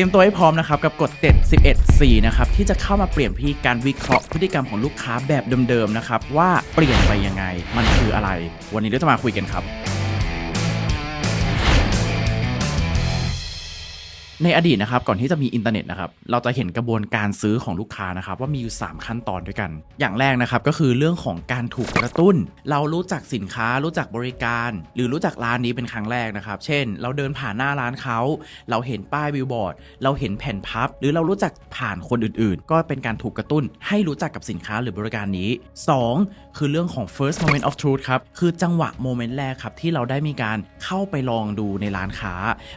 ตรียมตัวให้พร้อมนะครับกับกฎ7 11 4นะครับที่จะเข้ามาเปลี่ยนพี่การวิเคราะห์พฤติกรรมของลูกค้าแบบเดิมๆนะครับว่าเปลี่ยนไปยังไงมันคืออะไร วันนี้เราจะมาคุยกันครับ ในอดีตนะครับก่อนที่จะมีอินเทอร์เน็ตนะครับเราจะเห็นกระบวนการซื้อของลูกค้านะครับว่ามีอยู่ 3 ขั้นตอนด้วยกัน อย่างแรกนะครับก็คือเรื่องของการถูกกระตุ้น เรารู้จักสินค้ารู้จักบริการ หรือรู้จักร้านนี้เป็นครั้งแรกนะครับ เช่น เราเดินผ่านหน้าร้านเขาเราเห็นป้ายบิลบอร์ดเราเห็นแผ่นพับ หรือเรารู้จักผ่านคนอื่นๆ ก็เป็นการถูกกระตุ้น ให้รู้จักกับสินค้าหรือบริการนี้ 2 คือเรื่องของ first moment of truth ครับคือจังหวะโมเมนต์แรกครับที่เราได้มีการเข้าไปลองดูในร้านค้า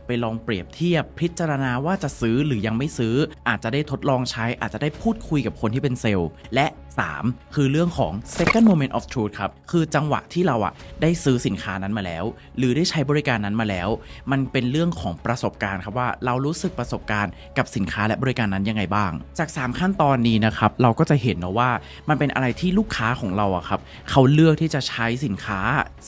ไปลองเปรียบเทียบพิจารณาว่าจะซื้อหรือยังไม่ซื้อ อาจจะได้ทดลองใช้อาจจะได้พูดคุยกับคนที่เป็นเซลล์ และ 3 คือเรื่องของ second moment of truth ครับ คือจังหวะที่เราอะได้ซื้อสินค้านั้นมาแล้ว หรือได้ใช้บริการนั้นมาแล้ว มันเป็นเรื่องของประสบการณ์ครับว่าเรารู้สึกประสบการณ์กับสินค้าและบริการนั้นยังไงบ้าง จาก 3 ขั้นตอนนี้นะครับเราก็จะเห็นนะว่ามันเป็นอะไรที่ลูกค้าของเราอะครับเขาเลือกที่จะใช้สินค้า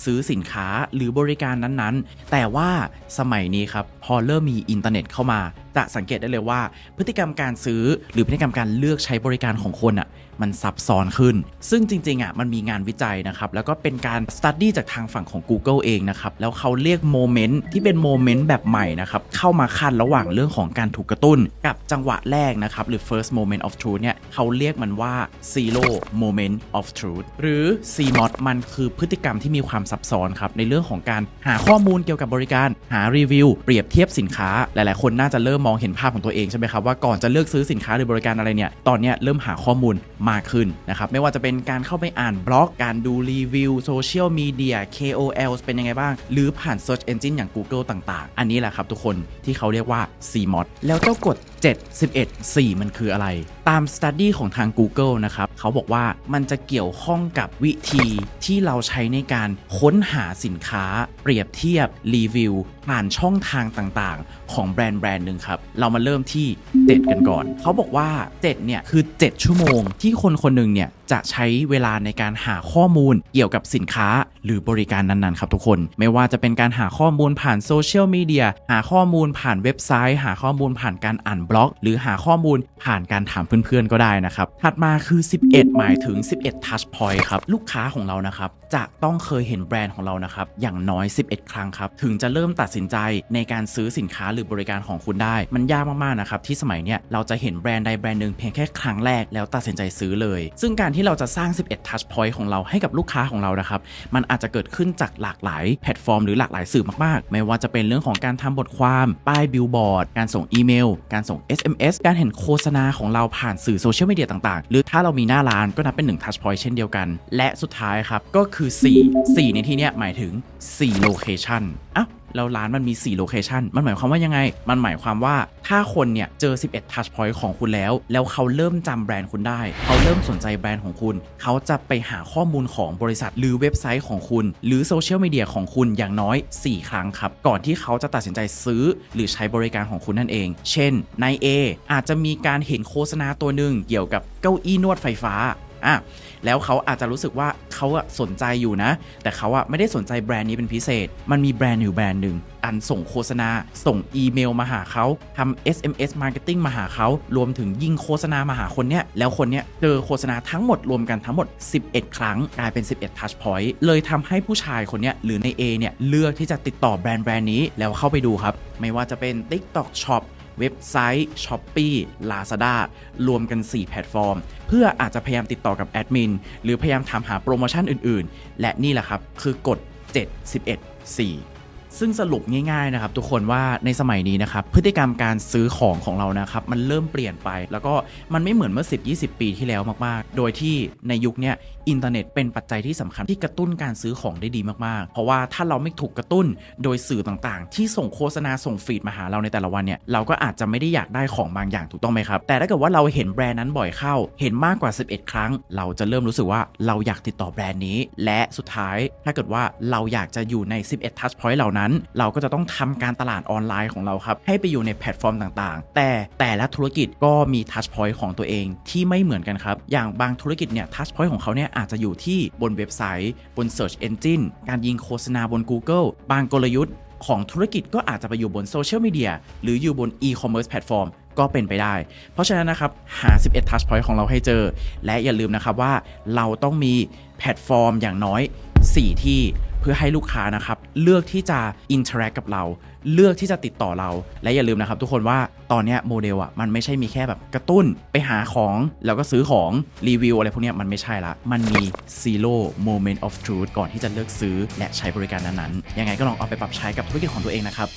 ซื้อสินค้าหรือบริการนั้นๆ แต่ว่าสมัยนี้ครับพอเริ่มมีอินเทอร์เน็ตเข้ามา จะสังเกตได้เลยว่า พฤติกรรมการซื้อหรือพฤติกรรมการเลือกใช้บริการของคนอะมันซับซ้อนขึ้น ซึ่งจริงๆอะมันมีงานวิจัยนะครับ แล้วก็เป็นการสตัดดี้จากทางฝั่งของ Google เองนะครับ แล้วเขาเรียกโมเมนต์ที่เป็นโมเมนต์แบบใหม่นะครับ เข้ามาคันระหว่างเรื่องของการถูกกระตุ้น กับจังหวะแรกนะครับ หรือ first moment of truth เนี่ยเขาเรียกมันว่า zero moment of truth หรือ CMOT มันคือพฤติกรรมที่มีความซับซ้อนครับในเรื่องของการหาข้อมูลเกี่ยวกับบริการ หารีวิว เปรียบเทียบสินค้า หลายๆ คนน่าจะเริ่มมองเห็นภาพของตัวเองใช่ไหมครับว่าก่อนจะเลือกซื้อสินค้าหรือบริการอะไรเนี่ยตอนเนี้ยเริ่มหาข้อมูลมากขึ้นนะครับไม่ว่าจะเป็นการเข้าไปอ่านบล็อก การดูรีวิวโซเชียลมีเดีย KOL เป็นยังไงบ้าง หรือผ่าน Search Engine อย่าง Google ต่าง ๆ อันนี้แหละครับทุกคนที่เขาเรียกว่า CMOD แล้วเจ้ากฎ 7 11 4 มันคืออะไร ตาม study ของทาง Google นะครับ เขาบอกว่ามันจะเกี่ยวข้องกับวิธีที่เราใช้ในการค้นหาสินค้า เปรียบเทียบ รีวิว ผ่านช่องทางต่างๆ ของแบรนด์แบรนด์หนึ่งครับ เรามาเริ่มที่ 7 กันก่อน เขาบอกว่า 7 เนี่ย คือ 7 ชั่วโมงที่คนคนหนึ่งเนี่ยจะใช้เวลาในการหาข้อมูลเกี่ยวกับสินค้าหรือบริการนั้นๆ ครับทุกคน ไม่ว่าจะเป็นการหาข้อมูลผ่านโซเชียลมีเดียหาข้อมูลผ่านเว็บไซต์ หาข้อมูลผ่านการอ่านบล็อก หรือหาข้อมูลผ่านการถามเพื่อนๆก็ได้นะครับ ถัดมาคือ 11 หมายถึง 11 touch point ครับ ลูกค้าของเรานะครับ จะต้องเคยเห็นแบรนด์ของเรานะครับ อย่างน้อย 11 ครั้งครับ ถึงจะเริ่มตัดสินใจในการซื้อสินค้าหรือบริการของคุณได้ มันยากมากๆนะครับที่สมัยเนี้ยเราจะเห็นแบรนด์ใดแบรนด์หนึ่งเพียงแค่ครั้งแรกแล้วตัดสินใจซื้อเลย ซึ่งการที่เราจะสร้าง 11 touch point ของเราให้กับลูกค้าของเรานะครับ มันอาจจะเกิดขึ้นจากหลากหลายแพลตฟอร์มหรือหลากหลายสื่อมากๆ ไม่ว่าจะเป็นเรื่องของการทำบทความป้ายบิลบอร์ด การส่งอีเมล การส่ง SMS การเห็นโฆษณาของเราผ่านสื่อโซเชียลมีเดียต่างๆ หรือถ้าเรามีหน้าร้านก็นับเป็น1 touch point เช่นเดียวกัน และสุดท้ายครับ ก็คือ 4 4 ในที่นี้หมายถึง 4 location อะ แล้วร้านมันมี 4 โลเคชันมันหมายความว่ายังไง มันหมายความว่าถ้าคนเนี่ยเจอ 11 touch point ของคุณแล้ว แล้วเขาเริ่มจำแบรนด์คุณได้ เขาเริ่มสนใจแบรนด์ของคุณ เขาจะไปหาข้อมูลของบริษัทหรือเว็บไซต์ของคุณ หรือโซเชียลมีเดียของคุณอย่างน้อย 4 ครั้งครับ ก่อนที่เขาจะตัดสินใจซื้อ หรือใช้บริการของคุณนั่นเอง เช่น ใน A อาจจะมีการเห็นโฆษณาตัวหนึ่งเกี่ยวกับเก้าอี้นวดไฟฟ้าอะแล้วเขาอาจจะรู้สึกว่า เขาอะสนใจอยู่นะ แต่เขาอะไม่ได้สนใจแบรนด์นี้เป็นพิเศษ มันมีแบรนด์อยู่แบรนด์หนึ่งอันส่งโฆษณา ส่งอีเมลมาหาเขาทำ SMS marketing มาหาเขารวมถึงยิงโฆษณามาหาคนเนี้ยแล้วคนเนี้ยเจอโฆษณาทั้งหมดรวมกันทั้งหมด 11 ครั้งกลายเป็น 11 touch point เลยทำให้ผู้ชายคนเนี้ยหรือใน A เนี่ยเลือกที่จะติดต่อแบรนด์แบรนด์นี้แล้วเข้าไปดูครับ ไม่ว่าจะเป็น TikTok Shop เว็บไซต์ s h o p e e Lazada รวมกัน 4 แพลตฟอร์ม เพื่ออาจจะพยายามติดต่อกับแอดมิน หรือพยายามถามหาโปรโมชั่นอื่น ๆ และนี่แหละครับ คือกฎ 7 11 4 ซึ่งสรุปง่ายๆนะครับทุกคนว่าในสมัยนี้นะครับพฤติกรรมการซื้อของของเรานะครับมันเริ่มเปลี่ยนไป แล้วก็มันไม่เหมือนเมื่อ 10-20 ปีที่แล้วมากๆ โดยที่ในยุคนี้อินเทอร์เน็ตเป็นปัจจัยที่สำคัญที่กระตุ้นการซื้อของได้ดีมากๆ เพราะว่าถ้าเราไม่ถูกกระตุ้นโดยสื่อต่างๆ ที่ส่งโฆษณาส่งฟีดมาหาเราในแต่ละวันเนี่ยเราก็อาจจะไม่ได้อยากได้ของบางอย่างถูกต้องไหมครับ แต่ถ้าเกิดว่าเราเห็นแบรนด์นั้นบ่อยเข้า เห็นมากกว่า 11 ครั้ง เราจะเริ่มรู้สึกว่าเราอยากติดต่อแบรนด์นี้ และสุดท้ายถ้าเกิดว่าเราอยากจะอยู่ใน 11 touch point เหล่านั้นเราก็จะต้องทำการตลาดออนไลน์ของเราครับ ให้ไปอยู่ในแพลตฟอร์มต่างๆ แต่แต่ละธุรกิจก็มี touch point ของตัวเองที่ไม่เหมือนกันครับ อย่างบางธุรกิจเนี่ย touch point ของเขาเนี่ยอาจจะอยู่ที่บนเว็บไซต์ บน Search Engine การยิงโฆษณาบน Google บางกลยุทธ์ของธุรกิจก็อาจจะไปอยู่บนโซเชียลมีเดียหรืออยู่บนอีคอมเมิร์ซแพลตฟอร์มก็เป็นไปได้ เพราะฉะนั้นนะครับ หา 11 touch point ของเราให้เจอ และอย่าลืมนะครับว่าเราต้องมีแพลตฟอร์มอย่างน้อย 4 ที่ เพื่อให้ลูกค้านะครับเลือกที่จะอินเทอร์แอคกับเรา เลือกที่จะติดต่อเรา และอย่าลืมนะครับทุกคนว่าตอนนี้โมเดลอะมันไม่ใช่มีแค่แบบกระตุ้นไปหาของแล้วก็ซื้อของรีวิวอะไรพวกนี้มันไม่ใช่ละ มันมี zero moment of truth ก่อนที่จะเลือกซื้อและใช้บริการนั้นๆยังไงก็ลองเอาไปปรับใช้กับธุรกิจของตัวเองนะครับ